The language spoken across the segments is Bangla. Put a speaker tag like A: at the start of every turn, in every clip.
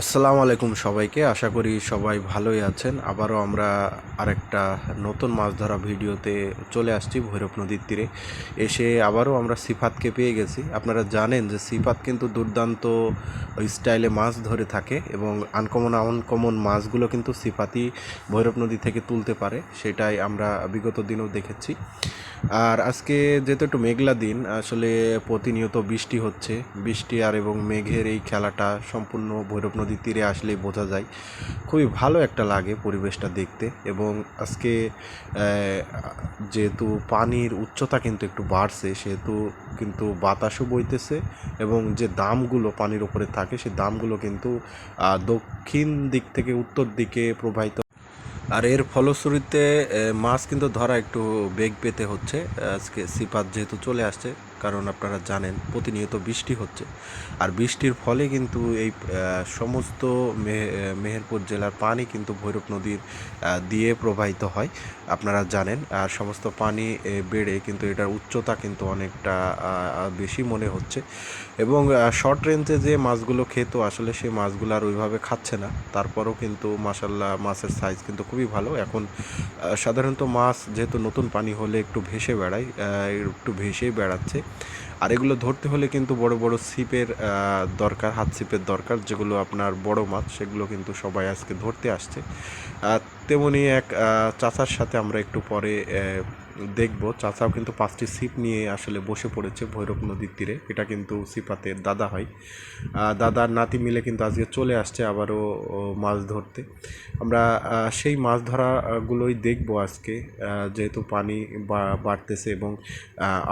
A: আসসালামু আলাইকুম সবাইকে। আশা করি সবাই ভালোই আছেন। আবারও আমরা আরেকটা নতুন মাছ ধরা ভিডিওতে চলে আসছি ভৈরব নদীর তীরে। এসে আবারও আমরা সিফাতকে পেয়ে গেছি। আপনারা জানেন যে সিফাত কিন্তু দুর্দান্ত স্টাইলে মাছ ধরে থাকে এবং আনকমন আনকমন মাছগুলো কিন্তু সিফাতই ভৈরব নদী থেকে তুলতে পারে, সেটাই আমরা বিগত দিনেও দেখেছি। আর আজকে যেহেতু একটু মেঘলা দিন, আসলে প্রতিনিয়ত বৃষ্টি হচ্ছে। বৃষ্টি আর এবং মেঘের এই খেলাটা সম্পূর্ণ ভৈরব নদীর তীরে আসলেই বোঝা যায়। খুবই ভালো একটা লাগে পরিবেশটা দেখতে এবং আজকে যেহেতু পানির উচ্চতা কিন্তু একটু বাড়ছে, সেহেতু কিন্তু বাতাসও বইতেছে এবং যে দামগুলো পানির ওপরে থাকে, সে দামগুলো কিন্তু দক্ষিণ দিক থেকে উত্তর দিকে প্রবাহিত আর এর ফলশ্রুতিতে মাছ কিন্তু ধরা একটু বেগ পেতে হচ্ছে। আজকে সিপাত যেহেতু চলে আসছে কারণ আপনারা জানেন, প্রতিনিয়ত বৃষ্টি হচ্ছে। আর বৃষ্টির ফলে কিন্তু এই সমস্ত মেহেরপুর জেলার পানি কিন্তু ভৈরব নদীর দিয়ে প্রবাহিত হয়, আপনারা জানেন। আর সমস্ত পানি বেড়ে কিন্তু এটার উচ্চতা কিন্তু অনেকটা বেশি মনে হচ্ছে। এবং শর্ট রেঞ্জে যে মাছগুলো খেত, আসলে সেই মাছগুলো আর ওইভাবে খাচ্ছে না। তারপরও কিন্তু মাসাল্লাহ মাছের সাইজ কিন্তু খুবই ভালো। এখন সাধারণত মাছ যেহেতু নতুন পানি হলে একটু ভেসে বেড়ায় একটু ভেসেই বেড়াচ্ছে। আর এগুলো ধরতে হলে কিন্তু বড় বড় ছিপের দরকার, হাত ছিপের দরকার, যেগুলো আপনার বড় মাছ, সেগুলো কিন্তু সবাই আজকে ধরতে আসছে। তেমনি এক চাচার সাথে আমরা একটু পরে দেখব। চাচাও কিন্তু পাঁচটি ছিপ নিয়ে আসলে বসে পড়েছে ভৈরব নদীর তীরে। এটা কিন্তু সিপাতের দাদা হয়। দাদার নাতি মিলে কিন্তু আজকে চলে আসছে আবারও মাছ ধরতে। আমরা সেই মাছ ধরাগুলোই দেখব আজকে। যেহেতু পানি বাড়তেছে এবং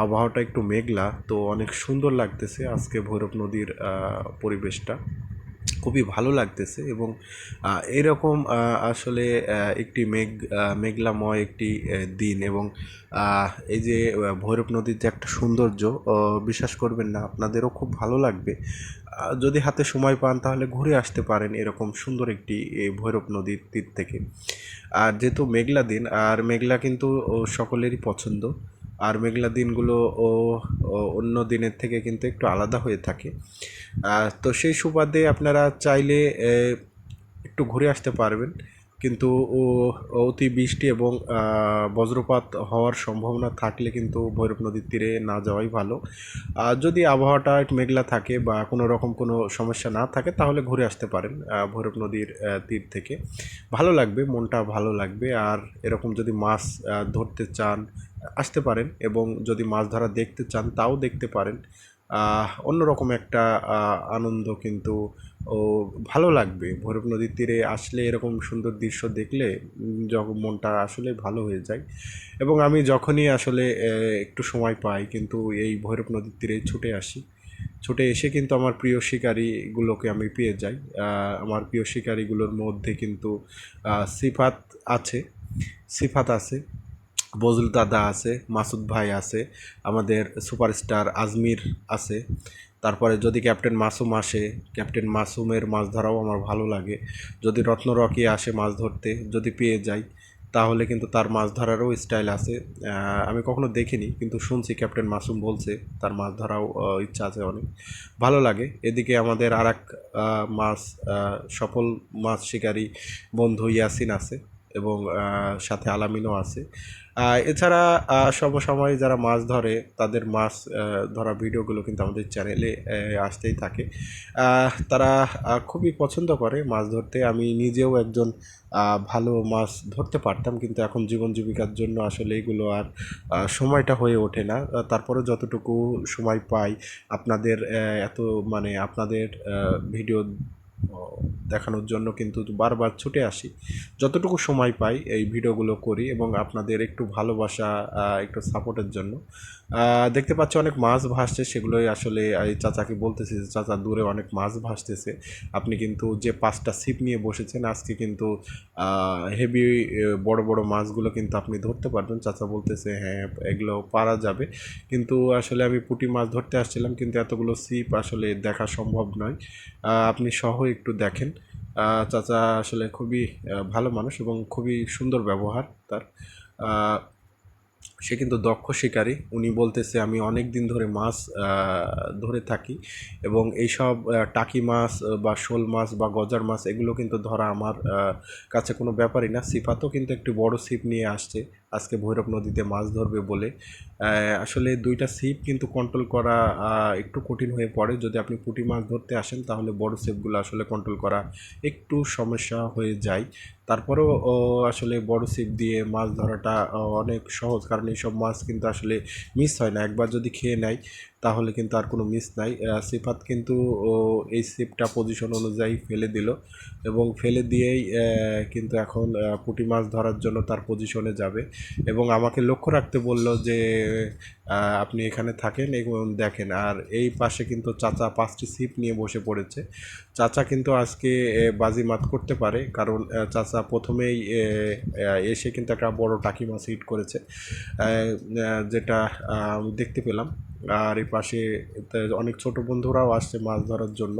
A: আবহাওয়াটা একটু মেঘলা, তো অনেক সুন্দর লাগতেছে আজকে ভৈরব নদীর পরিবেশটা। খুবই ভালো লাগতেছে এবং এরকম আসলে একটি মেঘ মেঘলাময় একটি দিন এবং এই যে ভৈরব নদীর যে একটা সৌন্দর্য বিশ্বাস করবেন না, আপনাদেরও খুব ভালো লাগবে। যদি হাতে সময় পান তাহলে ঘুরে আসতে পারেন এরকম সুন্দর একটি ভৈরব নদীর তীর থেকে। আর যেহেতু মেঘলা দিন, আর মেঘলা কিন্তু সকলেরই পছন্দ। আর মেঘলা দিনগুলো ও অন্য দিনের থেকে কিন্তু একটু আলাদা হয়ে থাকে। তো সেই সুবাদে আপনারা চাইলে একটু ঘুরে আসতে পারবেন। কিন্তু অতি বৃষ্টি এবং বজ্রপাত হওয়ার সম্ভাবনা থাকলে কিন্তু ভৈরব নদীর তীরে না যাওয়াই ভালো। আর যদি আবহাওয়াটা মেঘলা থাকে বা কোনো রকম কোনো সমস্যা না থাকে, তাহলে ঘুরে আসতে পারেন ভৈরব নদীর তীর থেকে। ভালো লাগবে, মনটা ভালো লাগবে। আর এরকম যদি মাছ ধরতে চান আসতে পারেন এবং যদি মাছ ধরা দেখতে চান, তাও দেখতে পারেন। অন্যরকম একটা আনন্দ কিন্তু, ও, ভালো লাগবে। ভৈরব নদীর তীরে আসলে এরকম সুন্দর দৃশ্য দেখলে যখন মনটা আসলে ভালো হয়ে যায়। এবং আমি যখনই আসলে একটু সময় পাই, কিন্তু এই ভৈরব নদীর তীরে ছুটে আসি, ছুটে এসে কিন্তু আমার প্রিয় শিকারিগুলোকে আমি পেয়ে যাই। আমার প্রিয় শিকারিগুলোর মধ্যে কিন্তু সিফাত আছে সিফাত আছে। বজলু দাদা আছে, মাসুদ ভাই আছে, আমাদের সুপারস্টার আজমির আছে। তারপরে যদি ক্যাপ্টেন মাসুম আসে, ক্যাপ্টেন মাসুমের মাছ ধরাও আমার ভালো লাগে। যদি রত্ন রকি আসে মাছ ধরতে, যদি পেয়ে যাই, তাহলে কিন্তু তার মাছ ধরারও স্টাইল আছে। আমি কখনো দেখিনি, কিন্তু শুনছি ক্যাপ্টেন মাসুম বলছে তার মাছ ধরাও ইচ্ছা আছে অনেক। ভালো লাগে। এদিকে আমাদের আর এক মাছ সফল মাছ শিকারী বন্ধু ইয়াসিন আছে। এবং সাথে আলামিনও আছে। এছাড়া সমসময় যারা মাছ ধরে, তাদের মাছ ধরা ভিডিওগুলো কিন্তু আমাদের চ্যানেলে আসতেই থাকে। তারা খুবই পছন্দ করে মাছ ধরতে। আমি নিজেও একজন ভালো মাছ ধরতে পারতাম, কিন্তু এখন জীবন জীবিকার জন্য আসলে এগুলো আর সময়টা হয়ে ওঠে না। তারপরে যতটুকু সময় পাই, আপনাদের এত মানে আপনাদের ভিডিও দেখানোর জন্য কিন্তু বারবার ছুটে আসি। যতটুকু সময় পাই এই ভিডিওগুলো করি এবং আপনাদের একটু ভালোবাসা একটু সাপোর্টের জন্য। দেখতে পাচ্ছি অনেক মাছ ভাসছে, সেগুলোই আসলে এই চাচাকে বলতেছি যে, চাচা, দূরে অনেক মাছ ভাসতেছে। আপনি কিন্তু যে পাঁচটা ছিপ নিয়ে বসেছেন, আজকে কিন্তু হেভি বড় বড় মাছগুলো কিন্তু আপনি ধরতে পারবেন। চাচা বলতেছে হ্যাঁ এগুলো পারা যাবে। কিন্তু আসলে আমি পুঁটি মাছ ধরতে আসছিলাম, কিন্তু এতগুলো ছিপ আসলে দেখা সম্ভব নয়। আপনি সহ একটু দেখেন। চাচা আসলে খুবই ভালো মানুষ এবং খুবই সুন্দর ব্যবহার তার। সে কিন্তু দক্ষ শিকারী। উনি বলতেছে, আমি অনেক দিন ধরে মাছ ধরে থাকি এবং এইসব টাকি মাছ বা শোল মাছ বা গজার মাছ, এগুলো কিন্তু ধরা আমার কাছে কোনো ব্যাপারই না। সিপাতও কিন্তু একটি বড় ছিপ নিয়ে আসছে। আজকে ভৈরব নদীতে মাছ ধরবে বলে। আসলে দুইটা ছিপ কিন্তু কন্ট্রোল করা একটু কঠিন হয়ে পড়ে। যদি আপনি পুঁটি মাছ ধরতে আসেন, তাহলে বড় ছিপগুলো আসলে কন্ট্রোল করা একটু সমস্যা হয়ে যায়। তারপরেও আসলে বড় ছিপ দিয়ে মাছ ধরাটা অনেক সহজ। কারণ এইসব মাছ কিন্তু আসলে মিস হয় না। একবার যদি খেয়ে নেয় তাহলে কিন্তু আর কোনো মিস নাই। সিফাত কিন্তু এই ছিপটা পজিশন অনুযায়ী ফেলে দিল এবং ফেলে দিয়েই কিন্তু এখন পুঁটি মাছ ধরার জন্য তার পজিশনে যাবে এবং আমাকে লক্ষ্য রাখতে বলল যে আপনি এখানে থাকেন এবং দেখেন আর এই পাশে কিন্তু চাচা পাঁচটি ছিপ নিয়ে বসে পড়েছে। চাচা কিন্তু আজকে এ, বাজিমাত করতে পারে কারণ চাচা প্রথমেই এসে কিন্তু একটা বড় টাকি মাছ হিট করেছে। যেটা দেখতে পেলাম। আর এই পাশে অনেক ছোট বন্ধুরাও আসছে মাছ ধরার জন্য।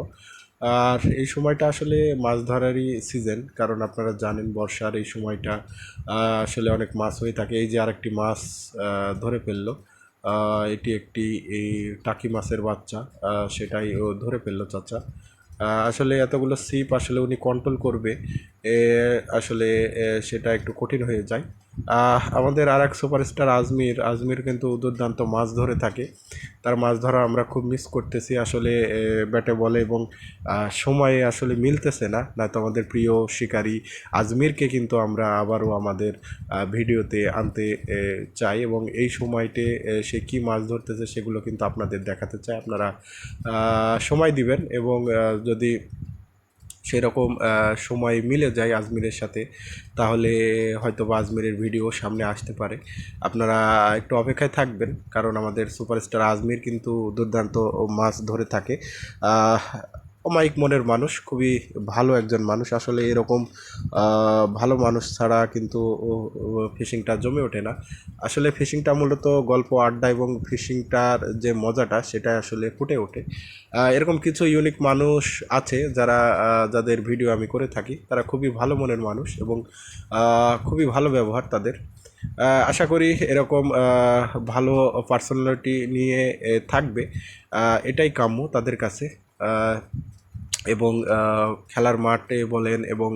A: আর এই সময়টা আসলে মাছ ধরারই সিজন কারণ আপনারা জানেন বর্ষার এই সময়টা আসলে অনেক মাছ হয়ে থাকে। এই যে আরেকটি মাছ ধরে ফেলল এটি একটি এই টাকি মাছের বাচ্চা সেটাই ও ধরে ফেলল চাচা। আসলে এতগুলো সিপ আসলে উনি কন্ট্রোল করবে আসলে সেটা একটু কঠিন হয়ে যায়। আমাদের আর এক সুপারস্টার আজমির আজমির কিন্তু দুর্দান্ত মাছ ধরে থাকে। তার মাছ ধরা আমরা খুব মিস করতেছি। আসলে ব্যাটে বলে এবং সময়ে আসলে মিলতেছে না। নয়তো আমাদের প্রিয় শিকারী আজমিরকে কিন্তু আমরা আবারও আমাদের ভিডিওতে আনতে চাই এবং এই সময়তে সে কী মাছ ধরতেছে সেগুলো কিন্তু আপনাদের দেখাতে চাই। আপনারা সময় দিবেন এবং যদি সেরকম সময় মিলে যায় আজমিরের সাথে, তাহলে হয়তো বা আজমিরের ভিডিও সামনে আসতে পারে। আপনারা একটু অপেক্ষায় থাকবেন, কারণ আমাদের সুপারস্টার আজমির কিন্তু দুর্দান্ত মাছ ধরে থাকে। অমায়িক মনের মানুষ, খুবই ভালো একজন মানুষ। আসলে এরকম ভালো মানুষ ছাড়া কিন্তু ফিশিংটা জমে ওঠে না। আসলে ফিশিংটা মূলত গল্প, আড্ডা এবং ফিশিংটার যে মজাটা, সেটা আসলে ফুটে ওঠে। এরকম কিছু ইউনিক মানুষ আছে যারা যাদের ভিডিও আমি করে থাকি। তারা খুবই ভালো মনের মানুষ এবং খুবই ভালো ব্যবহার তাদের। আশা করি এরকম ভালো পার্সোনালিটি নিয়ে থাকবে। এটাই কাম্য তাদের কাছে। এবং খেলার মাঠে বলেন এবং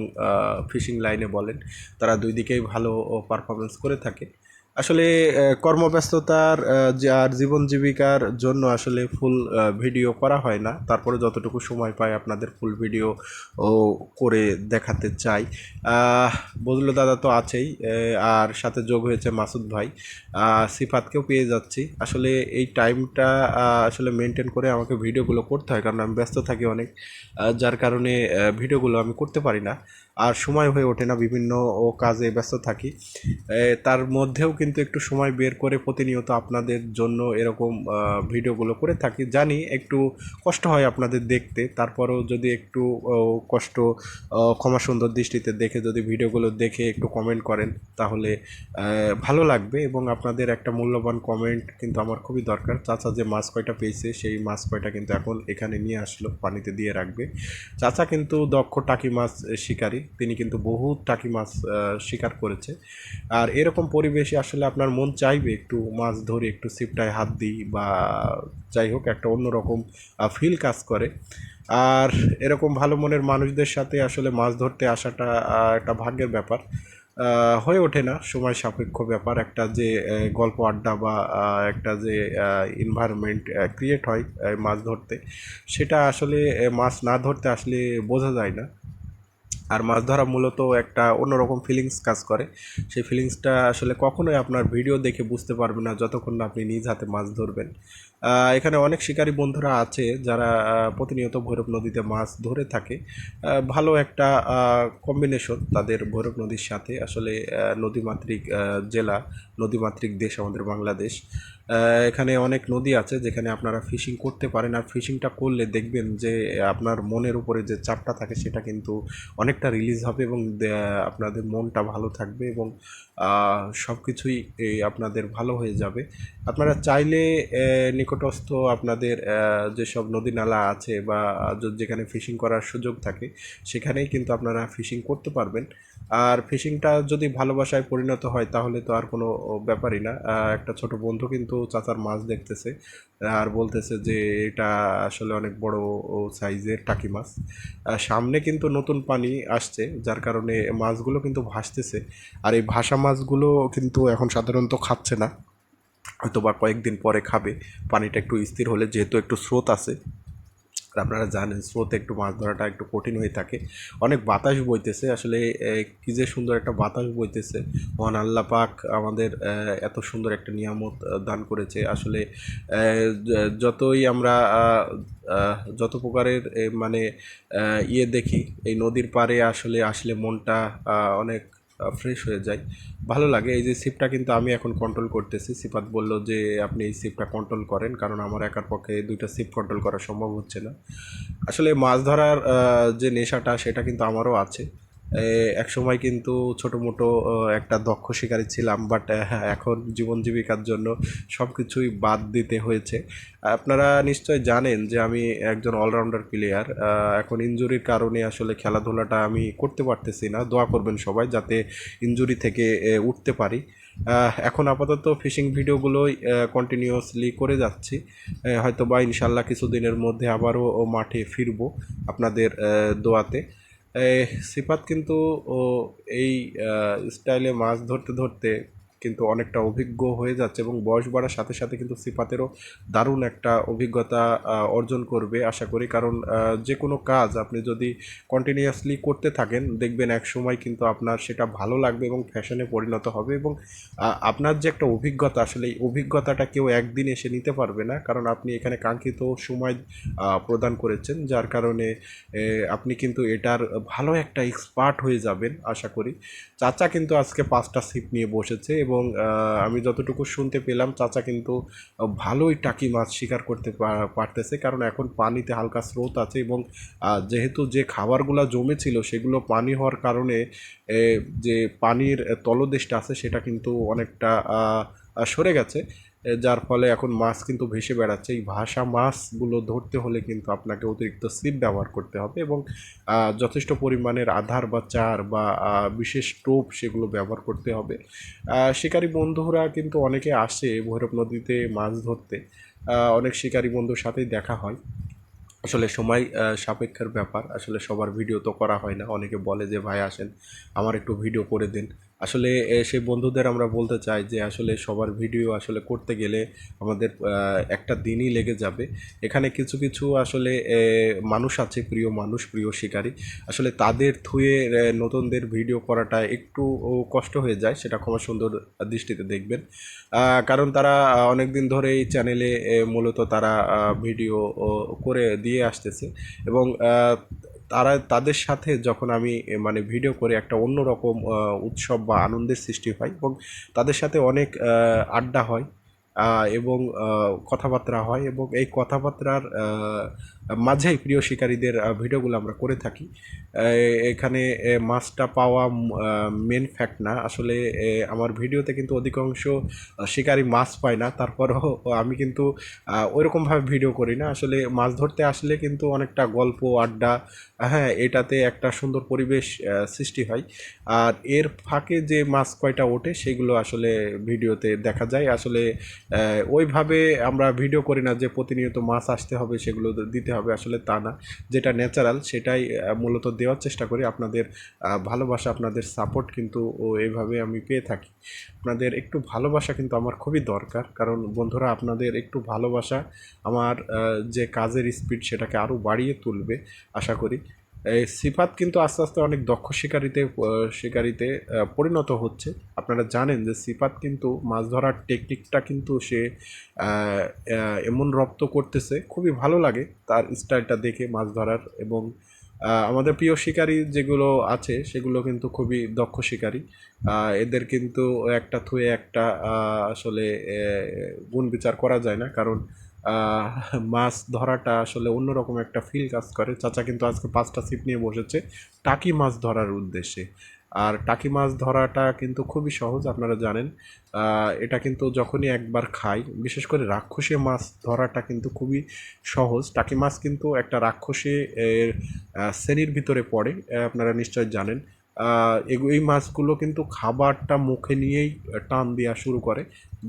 A: ফিশিং লাইনে বলেন, তারা দুই দিকেই ভালো পারফরমেন্স করে থাকে। আসলে কর্মব্যস্ততার আর জীবন জীবিকার জন্য আসলে ফুল ভিডিও করা হয় না। তারপরে যতটুকু সময় পাই আপনাদের ফুল ভিডিও করে দেখাতে চাই। বজলু দাদা তো আছেই আর সাথে যোগ হয়েছে মাসুদ ভাই। সিফাতকেও পেয়ে যাচ্ছি। আসলে এই টাইমটা আসলে মেনটেন করে আমাকে ভিডিওগুলো করতে হয়, কারণ আমি ব্যস্ত থাকি অনেক। যার কারণে ভিডিওগুলো আমি করতে পারি না। আর সময় হয়ে ওঠে না, বিভিন্ন ও কাজে ব্যস্ত থাকি। তার মধ্যেও কিন্তু একটু সময় বের করে প্রতিনিয়ত আপনাদের জন্য এরকম ভিডিওগুলো করে থাকি। জানি একটু কষ্ট হয় আপনাদের দেখতে, তারপরেও যদি একটু কষ্ট ক্ষমা সুন্দর দৃষ্টিতে দেখে যদি ভিডিওগুলো দেখে একটু কমেন্ট করেন, তাহলে ভালো লাগবে এবং আপনাদের একটা মূল্যবান কমেন্ট কিন্তু আমার খুবই দরকার। চাচা যে মাছ কয়টা পেয়েছে, সেই মাছ কয়টা কিন্তু এখন এখানে নিয়ে আসলো, পানিতে দিয়ে রাখবে। চাচা কিন্তু দক্ষ টাকি মাছ শিকারী তিনি কিন্তু বহু টাকি মাছ শিকার করেছে। আর এরকম পরিবেশে আসলে আপনার মন চাইবে একটু মাছ ধরে একটু সিপটায় হাত দিই বা যাই হোক একটা অন্যরকম ফিল কাজ করে। আর এরকম ভালো মনের মানুষদের সাথে আসলে মাছ ধরতে আসাটা একটা ভাগ্যের ব্যাপার। হয়ে ওঠে না, সময় সাপেক্ষ ব্যাপার। একটা যে গল্প আড্ডা বা একটা যে এনভায়রনমেন্ট ক্রিয়েট হয় মাছ ধরতে। সেটা আসলে মাছ না ধরতে আসলে বোঝা যায় না। আর মাছ ধরা মূলত একটা অন্যরকম ফিলিংস কাজ করে। সেই ফিলিংসটা আসলে কখনোই আপনার ভিডিও দেখে বুঝতে পারবেন না যতক্ষণ না আপনি নিজ হাতে মাছ ধরবেন। এখানে অনেক শিকারী বন্ধুরা আছে যারা প্রতিনিয়ত ভৈরব নদীতে মাছ ধরে থাকে। ভালো একটা কম্বিনেশন তাদের ভৈরব নদীর সাথে। আসলে নদীমাতৃক জেলা, নদীমাতৃক দেশ আমাদের বাংলাদেশ। এখানে অনেক নদী আছে যেখানে আপনারা ফিশিং করতে পারেন। আর ফিশিংটা করলে দেখবেন যে, আপনার মনের উপরে যে চাপটা থাকে সেটা কিন্তু অনেকটা রিলিজ হবে এবং আপনাদের মনটা ভালো থাকবে এবং সব কিছুই আপনাদের ভালো হয়ে যাবে। আপনারা চাইলে নিকটস্থ আপনাদের যেসব নদী নালা আছে বা, যেখানে ফিশিং করার সুযোগ থাকে, সেখানেই কিন্তু আপনারা ফিশিং করতে পারবেন। আর ফিশিংটা যদি ভালোবাসায় পরিণত হয়, তাহলে তো আর কোনো ব্যাপারই না। একটা ছোট বন্ধু কিন্তু চাচার মাছ দেখতেছে আর বলতেছে যে এটা আসলে অনেক বড় সাইজের টাকি মাছ। সামনে কিন্তু নতুন পানি আসছে, যার কারণে মাছগুলো কিন্তু ভাসতেছে। আর এই ভাসা মাছগুলো কিন্তু এখন সাধারণত খাচ্ছে না হয়তো বা কয়েকদিন পরে খাবে। পানিটা একটু স্থির হলে যেহেতু একটু স্রোত আছে আপনারা জানেন, স্রোতে একটু মাছ ধরাটা একটু কঠিন হয়ে থাকে। অনেক বাতাস বইতেছে, আসলে কী যে সুন্দর একটা বাতাস বইতেছে। মহান আল্লাহ পাক আমাদের এত সুন্দর একটা নিয়ামত দান করেছে। আসলে যতই আমরা যত প্রকারের মানে ইয়ে দেখি, এই নদীর পাড়ে আসলে আসলে মনটা অনেক ফ্রেশ হয়ে যায়। ভালো লাগে, এই যে সিপটা কিন্তু আমি এখন কন্ট্রোল করতেছি। সিপাত বলল যে, আপনি এই সিপটা কন্ট্রোল করেন, কারণ আমার একার পক্ষে দুইটা সিপ কন্ট্রোল করা সম্ভব হচ্ছে না। আসলে মাছ ধরার যে নেশাটা, সেটা কিন্তু আমারও আছে। এ, এক সময় কিন্তু ছোটো মোটো একটা দক্ষ শিকারী ছিলাম বাট এখন জীবন জীবিকার জন্য সব কিছুই বাদ দিতে হয়েছে। আপনারা নিশ্চয় জানেন যে আমি একজন অলরাউন্ডার প্লেয়ার এখন ইনজুরির কারণে আসলে খেলাধুলাটা আমি করতে পারতেছি না। দোয়া করবেন সবাই যাতে ইনজুরি থেকে উঠতে পারি। এখন আপাতত ফিশিং ভিডিওগুলোই কন্টিনিউয়াসলি করে যাচ্ছি। হয়তো বা ইনশাল্লাহ কিছুদিনের মধ্যে আবারও মাঠে ফিরবো আপনাদের দোয়াতে। সিফাত কিন্তু ও এই স্টাইলে মাছ ধরতে ধরতে কিন্তু অনেকটা অভিজ্ঞ হয়ে যাচ্ছে এবং বয়স বাড়ার সাথে সাথে কিন্তু সিফাতেরও দারুণ একটা অভিজ্ঞতা অর্জন করবে। আশা করি কারণ যে কোনো কাজ আপনি যদি কন্টিনিউয়াসলি করতে থাকেন, দেখবেন এক সময় কিন্তু আপনার সেটা ভালো লাগবে এবং ফ্যাশনে পরিণত হবে এবং আপনার যে একটা অভিজ্ঞতা, আসলে এই অভিজ্ঞতাটা কেউ একদিন এসে নিতে পারবে না। কারণ আপনি এখানে কাঙ্ক্ষিত সময় প্রদান করেছেন, যার কারণে আপনি কিন্তু এটার ভালো একটা এক্সপার্ট হয়ে যাবেন, আশা করি। চাচা কিন্তু আজকে পাঁচটা সিপ নিয়ে বসেছে এবং আহ, আমি যতটুকু শুনতে পেলাম চাচা কিন্তু ভালোই টাকি মাছ শিকার করতে পারতেছে। কারণ এখন পানিতে হালকা স্রোত আছে এবং যেহেতু যে খাবারগুলো জমেছিল সেগুলো পানি হওয়ার কারণে যে পানির তলদেশটা আছে সেটা কিন্তু অনেকটা সরে গেছে। যার ফলে এখন মাছ কিন্তু ভেসে বেড়াচ্ছে। এই ভাষা মাছগুলো ধরতে হলে কিন্তু আপনাকে অতিরিক্ত সিপ ব্যবহার করতে হবে এবং যথেষ্ট পরিমাণের আধার বা চার বা বিশেষ টোপ সেগুলো ব্যবহার করতে হবে। শিকারী বন্ধুরা কিন্তু অনেকে আসে ভৈরব নদীতে মাছ ধরতে। অনেক শিকারী বন্ধুর সাথেই দেখা হয়। আসলে সময় সাপেক্ষের ব্যাপার। আসলে সবার ভিডিও তো করা হয় না। অনেকে বলে যে, ভাই আসেন, আমার একটু ভিডিও করে দিন। আসলে সেই বন্ধুদের আমরা বলতে চাই যে, আসলে সবার ভিডিও আসলে করতে গেলে আমাদের একটা দিনই লেগে যাবে। এখানে কিছু কিছু আসলে মানুষ আছে, প্রিয় মানুষ, প্রিয় শিকারী। আসলে তাদের থুয়ে নতুনদের ভিডিও করাটা একটু কষ্ট হয়ে যায়, সেটা ক্ষমা সুন্দর দৃষ্টিতে দেখবেন। কারণ তারা অনেক দিন ধরে এই চ্যানেলে মূলত তারা ভিডিও করে দিয়ে আসতেছে। এবং তারা, তাদের সাথে যখন আমি মানে ভিডিও করে একটা অন্যরকম রকম উৎসব বা আনন্দের সৃষ্টি হয় এবং তাদের সাথে অনেক আড্ডা হয় এবং কথাবার্তা হয় এবং এই কথাবার্তার মাঝেই প্রিয় শিকারীদের ভিডিওগুলো আমরা করে থাকি। এখানে মাছটা পাওয়া মেন ফ্যাক্ট না। আসলে আমার ভিডিওতে কিন্তু অধিকাংশ শিকারী মাছ পায় না। তারপরও আমি কিন্তু ওইরকমভাবে ভিডিও করি না। আসলে, মাছ ধরতে আসলে কিন্তু অনেকটা গল্প, আড্ডা হ্যাঁ এটাতে একটা সুন্দর পরিবেশ সৃষ্টি হয়। আর এর ফাঁকে যে মাছ কয়টা ওঠে, সেগুলো আসলে ভিডিওতে দেখা যায়। আসলে ওইভাবে আমরা ভিডিও করি না যে প্রতিনিয়ত মাছ আসতে হবে, সেগুলো দিতে হবে আসলে তা না। যেটা ন্যাচারাল সেটাই মূলত দেওয়ার চেষ্টা করি। আপনাদের ভালোবাসা, আপনাদের সাপোর্ট কিন্তু ও এইভাবে আমি পেয়ে থাকি। আপনাদের একটু ভালোবাসা কিন্তু আমার খুবই দরকার। কারণ বন্ধুরা, আপনাদের একটু ভালোবাসা আমার যে কাজের স্পিড সেটাকে আরও বাড়িয়ে তুলবে, আশা করি। এই সিফাত কিন্তু আস্তে আস্তে অনেক দক্ষ শিকারিতে শিকারিতে পরিণত হচ্ছে। আপনারা জানেন যে সিফাত কিন্তু মাছ ধরার টেকনিকটা কিন্তু সে এমন রপ্ত করতেছে, খুবই ভালো লাগে তার স্টাইলটা দেখে মাছ ধরার এবং আমাদের প্রিয় শিকারী যেগুলো আছে সেগুলো কিন্তু খুবই দক্ষ শিকারী। এদের কিন্তু একটা থুয়ে একটা আসলে গুণ বিচার করা যায় না কারণ মাছ ধরাটা আসলে অন্যরকম একটা ফিল কাজ করে। চাচা কিন্তু আজকে পাঁচটা ছিপ নিয়ে বসেছে, টাকি মাছ ধরার উদ্দেশ্যে। আর টাকি মাছ ধরাটা কিন্তু খুবই সহজ, আপনারা জানেন। এটা কিন্তু যখনই একবার খাই, বিশেষ করে রাক্ষসী মাছ ধরাটা কিন্তু খুবই সহজ। টাকি মাছ কিন্তু একটা রাক্ষসী শ্রেণির ভিতরে পড়ে আপনারা নিশ্চয় জানেন। এই মাছগুলো কিন্তু খাবারটা মুখে নিয়েই টান দেওয়া শুরু করে।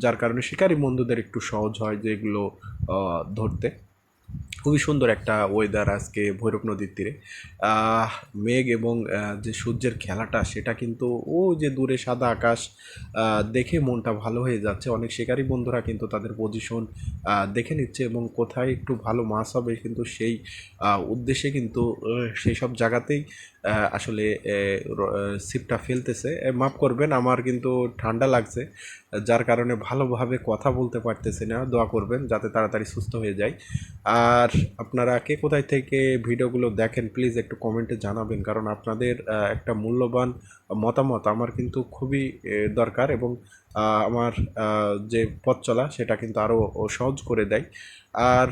A: যার কারণে শিকারী বন্ধুদের একটু সহজ হয় যে এগুলো ধরতে। খুবই সুন্দর একটা ওয়েদার আজকে ভৈরব নদীর তীরে। মেঘ এবং যে সূর্যের খেলাটা, সেটা কিন্তু ও যে দূরে সাদা আকাশ দেখে মনটা ভালো হয়ে যাচ্ছে। অনেক শিকারী বন্ধুরা কিন্তু তাদের পজিশন দেখে নিচ্ছে এবং কোথায় একটু ভালো মাছ হবে, কিন্তু সেই উদ্দেশ্যে কিন্তু সেই সব জায়গাতেই আসলে ছিপটা ফেলতেছে। মাফ করবেন, আমার কিন্তু ঠান্ডা লাগছে, যার কারণে ভালোভাবে কথা বলতে পারতেছি না। দোয়া করবেন, যাতে তাড়াতাড়ি সুস্থ হয়ে যায় আর আপনারা কে কোথায় থেকে ভিডিওগুলো দেখেন প্লিজ একটু কমেন্টে জানাবেন। কারণ আপনাদের একটা মূল্যবান মতামত আমার কিন্তু খুবই দরকার এবং আমার যে পথ চলা সেটা কিন্তু আরও সহজ করে দেয়। আর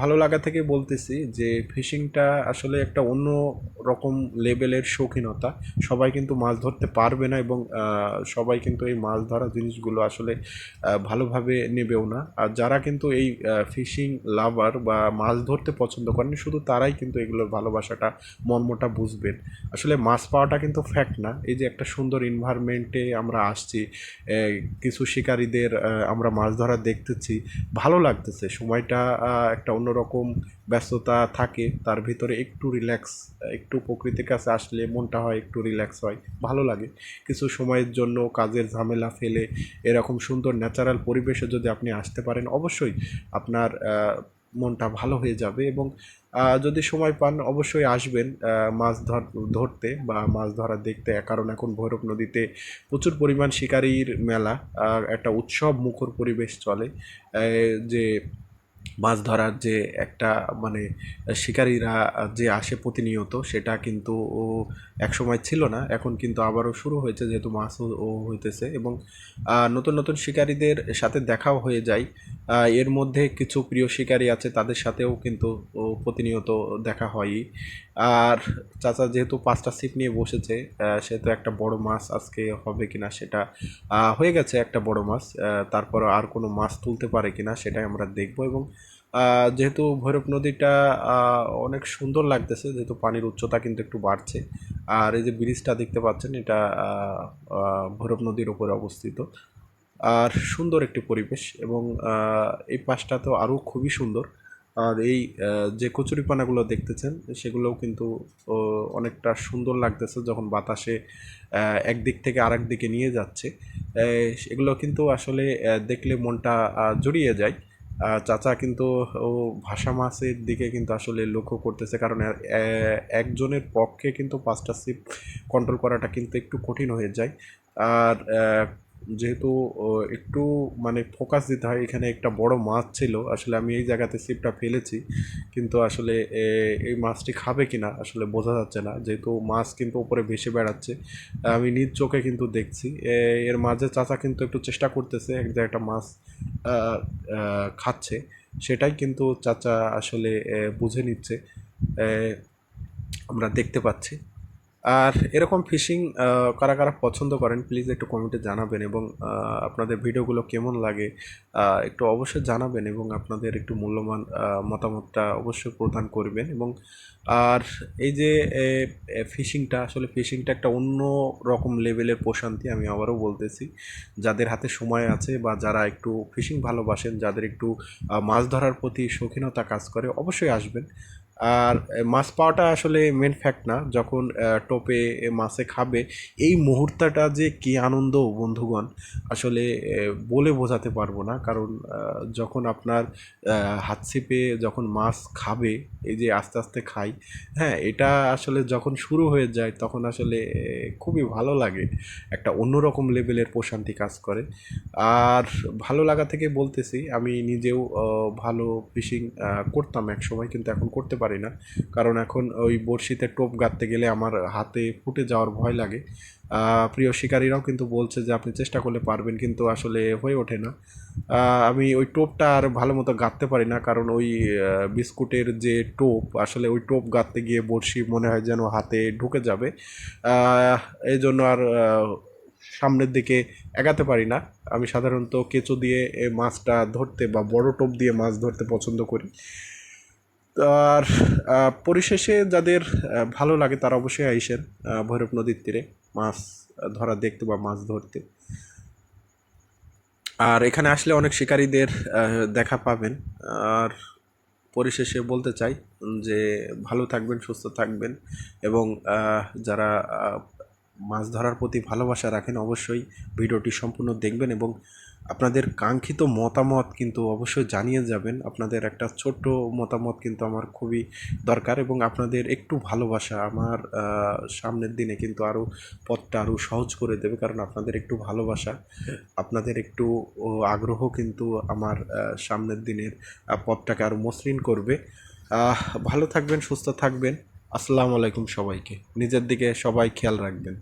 A: ভালো লাগা থেকে বলতেছি যে ফিশিংটা আসলে একটা অন্য রকম লেভেলের শৌখিনতা। সবাই কিন্তু মাছ ধরতে পারবে না এবং সবাই কিন্তু এই মাছ ধরা জিনিসগুলো আসলে ভালোভাবে নেবেও না। আর যারা কিন্তু এই ফিশিং লাভার বা মাছ ধরতে পছন্দ করেন, শুধু তারাই কিন্তু এগুলোর ভালোবাসাটা, মর্মটা বুঝবেন। আসলে মাছ পাওয়াটা কিন্তু ফ্যাক্ট না। এই যে একটা সুন্দর এনভায়রনমেন্টে আমরা আসছি কিছু শিকারীদের আমরা মাছ ধরা দেখতেছি। ভালো লাগতেছে, সময়টা একটা অন্যরকম ব্যস্ততা থাকে। তার ভিতরে একটু রিল্যাক্স একটু প্রকৃতির কাছে আসলে মনটা হয়, একটু রিল্যাক্স হয়, ভালো লাগে। কিছু সময়ের জন্য কাজের ঝামেলা ফেলে, এরকম সুন্দর ন্যাচারাল পরিবেশে যদি আপনি আসতে পারেন, অবশ্যই আপনার মনটা ভালো হয়ে যাবে এবং যদি সময় পান অবশ্যই আসবেন মাছ ধর, ধরতে বা মাছ ধরা দেখতে। কারণ এখন ভৈরব নদীতে প্রচুর পরিমাণ শিকারির মেলা একটা উৎসব মুখর পরিবেশ চলে। যে মাছ ধরার যে একটা মানে শিকারীরা যে আসে প্রতিনিয়ত, সেটা কিন্তু ও একসময় ছিল না। এখন কিন্তু আবারও শুরু হয়েছে, যেহেতু মাছও ও হইতেছে এবং নতুন নতুন শিকারীদের সাথে দেখাও হয়ে যায়। এর মধ্যে কিছু প্রিয় শিকারী আছে, তাদের সাথেও কিন্তু প্রতিনিয়ত দেখা হয়ই। আর চাচা যেহেতু পাঁচটা সিপ নিয়ে বসেছে সেহেতু একটা বড় মাছ আজকে হবে কিনা সেটা হয়ে গেছে একটা বড় মাছ তারপর আর কোনো মাছ তুলতে পারে কিনা সেটাই আমরা দেখব এবং যেহেতু ভৈরব নদীটা অনেক সুন্দর লাগতেছে, যেহেতু পানির উচ্চতা কিন্তু একটু বাড়ছে, আর এই যে ব্রিজটা দেখতে পাচ্ছেন এটা ভৈরব নদীর ওপরে অবস্থিত, আর সুন্দর একটি পরিবেশ এবং এই পাশটা তো আরও খুবই সুন্দর আর এই যে কচুরিপানাগুলো দেখতেছেন, সেগুলোও কিন্তু অনেকটা সুন্দর লাগতেছে যখন বাতাসে একদিক থেকে আরেক দিকে নিয়ে যাচ্ছে। এগুলো কিন্তু আসলে দেখলে মনটা জড়িয়ে যায়। চাচা কিন্তু, ও, ভাষা মাছের দিকে কিন্তু আসলে লক্ষ্য করতেছে। কারণ একজনের পক্ষে কিন্তু পাঁচটা সিপ কন্ট্রোল করাটা কিন্তু একটু কঠিন হয়ে যায়। আর যেহেতু একটু মানে ফোকাস দিতে হয়, এখানে একটা বড় মাছ ছিল। আসলে আমি এই জায়গাতে সিপটা ফেলেছি, কিন্তু আসলে এই মাছটি খাবে কিনা আসলে বোঝা যাচ্ছে না। যেহেতু মাছ কিন্তু উপরে ভেসে বেড়াচ্ছে, আমি নিজ চোখে কিন্তু দেখছি। এর মাঝে চাচা কিন্তু একটু চেষ্টা করতেছে, এক একটা মাছ খাচ্ছে। সেটাই কিন্তু চাচা আসলে বুঝে নিচ্ছে আমরা দেখতে পাচ্ছি। আর এরকম ফিশিং কারা কারা পছন্দ করেন প্লিজ একটু কমেন্টে জানাবেন এবং আপনাদের ভিডিওগুলো কেমন লাগে একটু অবশ্যই জানাবেন এবং আপনাদের একটু মূল্যবান মতামতটা অবশ্যই প্রদান করবেন এবং, আর এই যে ফিশিংটা আসলে ফিশিংটা একটা অন্য রকম লেভেলের প্রশান্তি আমি আবারও বলতেছি। যাদের হাতে সময় আছে বা যারা একটু ফিশিং ভালোবাসেন, যাদের একটু মাছ ধরার প্রতি শৌখিনতা কাজ করে, অবশ্যই আসবেন। আর মাছ পাওয়াটা আসলে মেন ফ্যাক্ট না। যখন টোপে মাছে খাবে, এই মুহূর্তটা যে কি আনন্দ বন্ধুগণ, আসলে বলে বোঝাতে পারব না। কারণ যখন আপনার হাত ছিপে যখন মাছ খাবে, এই যে আস্তে আস্তে খাই হ্যাঁ এটা আসলে যখন শুরু হয়ে যায়, তখন আসলে খুবই ভালো লাগে। একটা অন্যরকম লেভেলের প্রশান্তি কাজ করে। আর ভালো লাগা থেকে বলতেছি, আমি নিজেও ভালো ফিশিং করতাম এক সময়, কিন্তু এখন করতে পারি পারি না। কারণ এখন ওই বড়শিতে টোপ গাঁথতে গেলে আমার হাতে ফুটে যাওয়ার ভয় লাগে। প্রিয় শিকারীরাও কিন্তু বলছে যে আপনি চেষ্টা করলে পারবেন কিন্তু আসলে হয়ে ওঠে না। আমি ওই টোপটা আর ভালো মতো গাঁথতে পারি না কারণ ওই বিস্কুটের যে টোপ, আসলে ওই টোপ গাঁথতে গিয়ে বড়শি মনে হয় যেন হাতে ঢুকে যাবে। এই জন্য আর সামনের দিকে এগাতে পারি না। আমি সাধারণত কেঁচো দিয়ে মাছটা ধরতে বা বড় টোপ দিয়ে মাছ ধরতে পছন্দ করি। আর পরিশেষে যাদের ভালো লাগে তারা অবশ্যই আইসেন ভৈরব নদীর তীরে মাছ ধরা দেখতে বা মাছ ধরতে। আর এখানে আসলে অনেক শিকারীদের দেখা পাবেন। আর পরিশেষে বলতে চাই যে ভালো থাকবেন, সুস্থ থাকবেন এবং যারা মাছ ধরার প্রতি ভালোবাসা রাখেন অবশ্যই ভিডিওটি সম্পূর্ণ দেখবেন এবং আপনাদের কাঙ্ক্ষিত মতামত কিন্তু অবশ্যই জানিয়ে যাবেন। আপনাদের একটা ছোট্ট মতামত কিন্তু আমার খুবই দরকার এবং আপনাদের একটু ভালোবাসা আমার সামনের দিনে কিন্তু আরও পথটা আরও সহজ করে দেবে কারণ আপনাদের একটু ভালোবাসা, আপনাদের একটু আগ্রহ কিন্তু আমার সামনের দিনের পথটাকে আরও মসৃণ করবে। ভালো থাকবেন, সুস্থ থাকবেন। আসসালামু আলাইকুম সবাইকে। নিজের দিকে সবাই খেয়াল রাখবেন।